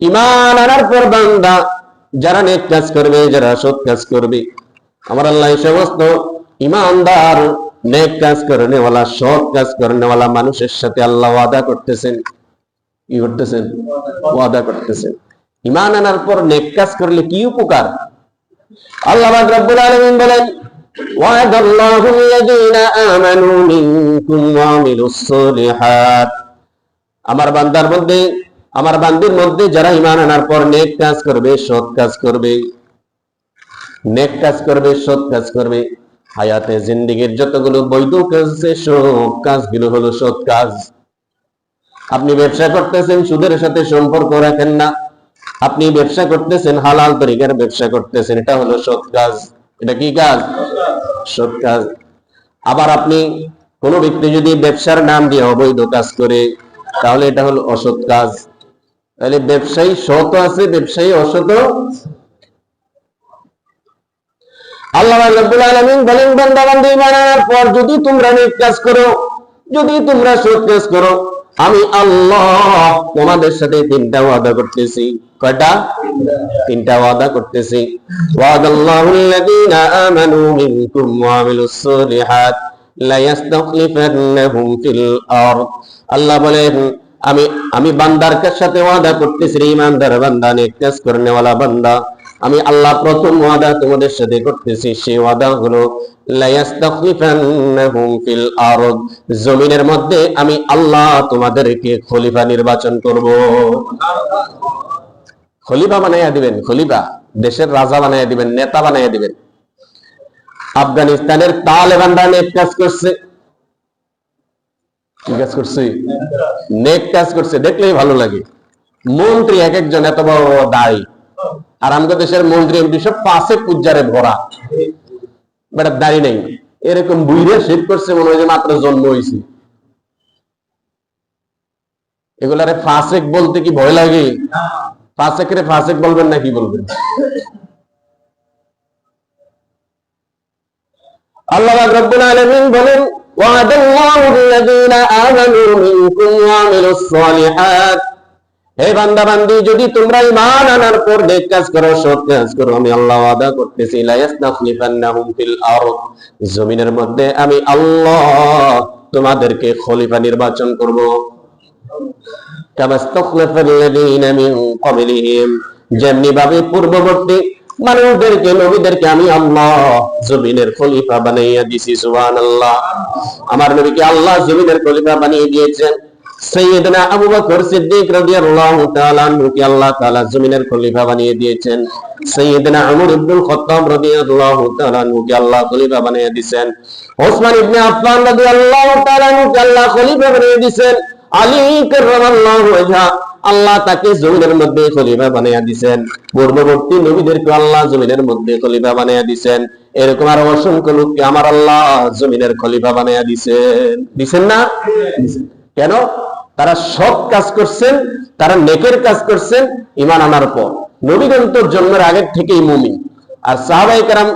ইমান আনার পর বান্দা যারা নেক কাজ করবে যারা সৎ কাজ করবে আমার আল্লাহ এই সমস্ত ইমানদার নেক কাজ করেনেওয়ালা সৎ কাজ করেনেওয়ালা মানুষের সাথে আল্লাহ ওয়াদা করতেছেন কি করতেছেন ওয়াদা করতেছেন ইমান আনার পর নেক কাজ করলে কি উপকার আল্লাহ পাক রব্বুল আলামিন বলেন وعد الله الذين آمنوا منكم وعملوا الصالحات আমার বান্দার মধ্যে আমার বান্দির মধ্যে যারা ইমান আনার পর নেক কাজ করবে, সৎ কাজ করবে। নেক কাজ করবে, সৎ কাজ করবে। হায়াতে জিন্দিগির যতগুলো বৈধ কাজ আছে, সব কাজগুলো হলো সৎ কাজ। আপনি ব্যবসা করতেছেন, সুদের সাথে সম্পর্ক রাখেন না। আপনি ব্যবসা করতেছেন, হালাল তরিকার ব্যবসা করতেছেন, এটা হলো সৎ কাজ। এটা কি কাজ? সৎ কাজ। আবার আপনি কোন ব্যক্তি যদি ব্যবসার নাম দিয়ে অবৈধ কাজ করে, তাহলে এটা হলো অসৎ কাজ। তাহলে ব্যবসায়ী সৎ আছে, ব্যবসায়ী অসৎ আল্লাহ রাব্বুল আলামিন বলেন, বান্দা পর যদি তোমরা নেক কাজ করো, যদি তোমরা সৎ কাজ করো, আমি আল্লাহ তোমাদের সাথে তিনটা ওয়াদা করতেছি। কয়টা? তিনটা ওয়াদা করতেছি। আমানু মিনকুম ওয়া আমিলুস সালিহাত লা ফিল আরদ। আল্লাহ বলেন আমি আমি বান্দার সাথে ওয়াদা করতেছি ইমানদার বান্দা নেক কাজ করনেওয়ালা বান্দা। আমি আল্লাহ প্রথম ওয়াদা তোমাদের সাথে করতেছি, সেই ওয়াদা হলো ফিল আরদ। জমিনের মধ্যে আমি আল্লাহ তোমাদেরকে খলিফা নির্বাচন করব। খলিফা বানাইয়া দিবেন, খলিফা। দেশের রাজা বানাইয়া দিবেন, নেতা বানাইয়া দিবেন। আফগানিস্তানের তালেবানরা নেক কাজ করছে। কি কাজ নেক কাজ করছে, দেখলেই ভালো লাগে। মন্ত্রী এক একজন এত বড় বড় দায়ী। আর আমাদের দেশের মন্ত্রী, এমপি সব পাশে পূজারে ভরা। নেই। এরকম বুইরে করছে মনে হয় যে মাত্র জন্ম হয়েছে এগুলারে ফাসেক বলতে কি ভয় লাগে? ফাসেকরে ফাসেক বলবেন না কি বলবেন? আল্লাহ রাব্বুল বলেন وعد الله الذين آمنوا منكم وعملوا الصالحات হে বান্দা বান্দি যদি তোমরা ঈমান আনার পর নেক কাজ করো সৎ কাজ করো আমি আল্লাহ ওয়াদা করতেছি লা ইয়াসতাখলিফান্নাহুম ফিল আরদ জমিনের মধ্যে আমি আল্লাহ তোমাদেরকে খলিফা নির্বাচন করব কামাস্তাখলাফাল্লাযীনা মিন ক্বাবলিহিম যেমনি ভাবে পূর্ববর্তী মানুষদেরকে, নবীদেরকে আমি আল্লাহ জমিনের খলিফা বানাইয়া দিছি, সুবহানাল্লাহ। আমার নবীকে আল্লাহ জমিনের খলিফা বানিয়ে দিয়েছেন। সৈয়দনা আবু বকর সিদ্দিক রাদিয়াল্লাহু তাআলা আল্লাহ তাআলা জমিনের খলিফা বানিয়ে দিয়েছেন। সৈয়দনা ইবনুল খাত্তাব রাদিয়াল্লাহু তাআলা আল্লাহ খলিফা বানিয়ে দিয়েছেন ওসমান ইবনে আফফান রাদিয়াল্লাহু তাআলা আল্লাহ খলিফা বানিয়ে দিয়েছেন আলী ওয়াজহা। আল্লাহ তাকে জমিনের মধ্যে খলিফা বানিয়ে দিয়েছেন পূর্ববর্তী নবীদেরকে আল্লাহ জমিনের মধ্যে খলিফা বানিয়ে দিয়েছেন এরকম আরও অসংখ্য লোককে আমার আল্লাহ জমিনের খলিফা বানিয়ে দিয়েছেন দিছেন না? কেন? তারা সৎ কাজ করছেন, তারা নেকের কাজ করছেন ইমান আনার পর। নবীগন্তর জন্মের আগের থেকেই মুমিন। আর সাহাবাই কারাম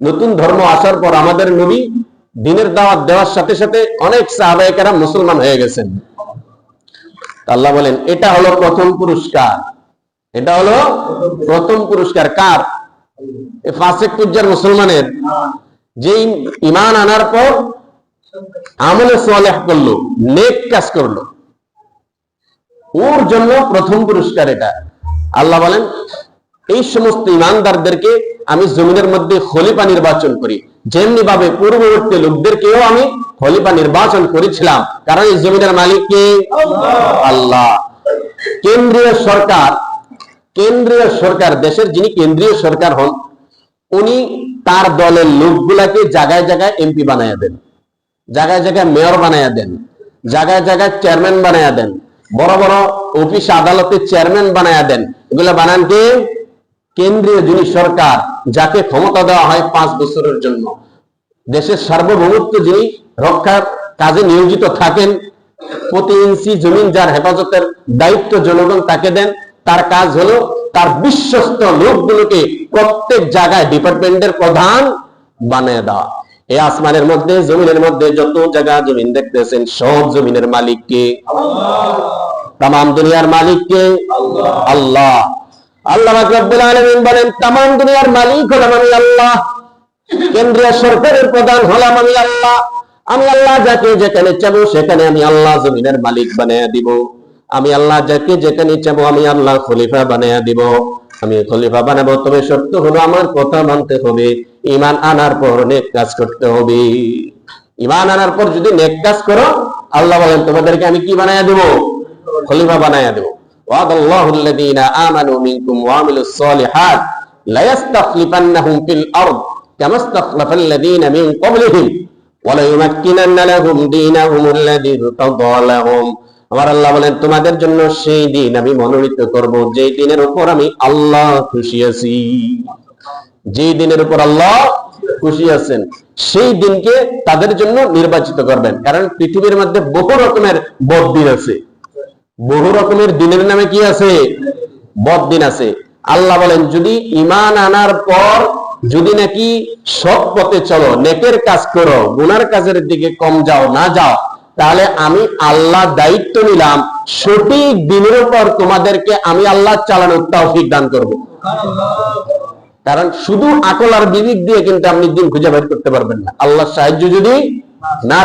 নতুন ধর্ম আসার পর আমাদের নবী দিনের দাওয়াত দেওয়ার সাথে সাথে অনেক সাহাবাই কারাম মুসলমান হয়ে গেছেন। আল্লাহ বলেন, এটা হলো প্রথম পুরস্কার। এটা হলো প্রথম পুরস্কার কার? ফাসেক পুজ্জার মুসলমানের। যে ইমান আনার পর আমলে সোয়ালেহ করল, নেক কাজ করল। ওর জন্য প্রথম পুরস্কার এটা। আল্লাহ বলেন, এই সমস্ত ইমানদারদেরকে আমি জমিনের মধ্যে খলিফা নির্বাচন করি। যেমনি ভাবে পূর্ববর্তী লোকদেরকেও আমি খলিফা নির্বাচন করেছিলাম। কারণ এই জমিনের মালিক কে? আল্লাহ। কেন্দ্রীয় সরকার কেন্দ্রীয় সরকার, দেশের যিনি কেন্দ্রীয় সরকার হন, উনি তার দলের লোকগুলাকে জায়গায় জায়গায় এমপি বানাইয়া দেন। জায়গায় জায়গায় মেয়র বানাইয়া দেন। জায়গায় জায়গায় চেয়ারম্যান বানাইয়া দেন। বড় বড় অফিস আদালতের চেয়ারম্যান বানাইয়া দেন। এগুলা বানান কে? কেন্দ্রীয় যিনি সরকার, যাকে ক্ষমতা দেওয়া হয় পাঁচ বছরের জন্য। দেশের সার্বভৌমত্ব যিনি রক্ষার কাজে নিয়োজিত থাকেন, প্রতি ইঞ্চি জমিন যার হেফাজতের দায়িত্ব জনগণ তাকে দেন, তার কাজ হলো তার বিশ্বস্ত লোকগুলোকে প্রত্যেক জায়গায় ডিপার্টমেন্টের প্রধান বানিয়ে দেওয়া। এই আসমানের মধ্যে, জমিনের মধ্যে যত জায়গা জমিন দেখতেছেন, সব জমিনের মালিক কে তাম দুনিয়ার মালিক কে আল্লাহ। খলিফা তবে সত্য হলো আমার কথা মানতে হবে। ইমান আনার পর নেক কাজ করতে হবে। ইমান আনার পর যদি নেক কাজ করো, আল্লাহ বলেন, তোমাদেরকে আমি কি বানাইয়া দেব? খলিফা বানাইয়া দেব। আমার আল্লাহ বলেন, তোমাদের জন্য সেই দিন আমি মনোনীত করব, যেই দিনের উপর আমি আল্লাহ খুশি আছি। যে দিনের উপর আল্লাহ খুশি আছেন, সেই দিনকে তাদের জন্য নির্বাচিত করবেন। কারণ পৃথিবীর মধ্যে বহু রকমের বদ দিন আছে। বহু রকমের দিনের নামে কি আছে? বদ দিন আছে। আল্লাহ বলেন, যদি ইমান আনার পর যদি নাকি সৎ পথে চলো, নেকের কাজ করো, গুনার কাজের দিকে কম যাও, না যাও, তাহলে আমি আল্লাহ দায়িত্ব নিলাম, সঠিক দিনের উপর তোমাদেরকে আমি আল্লাহ চালানোর তৌফিক দান করব। কারণ শুধু আকল আর বিবেক দিয়ে কিন্তু আপনি দিন খুঁজে বের করতে পারবেন না। আল্লাহর সাহায্য যদি না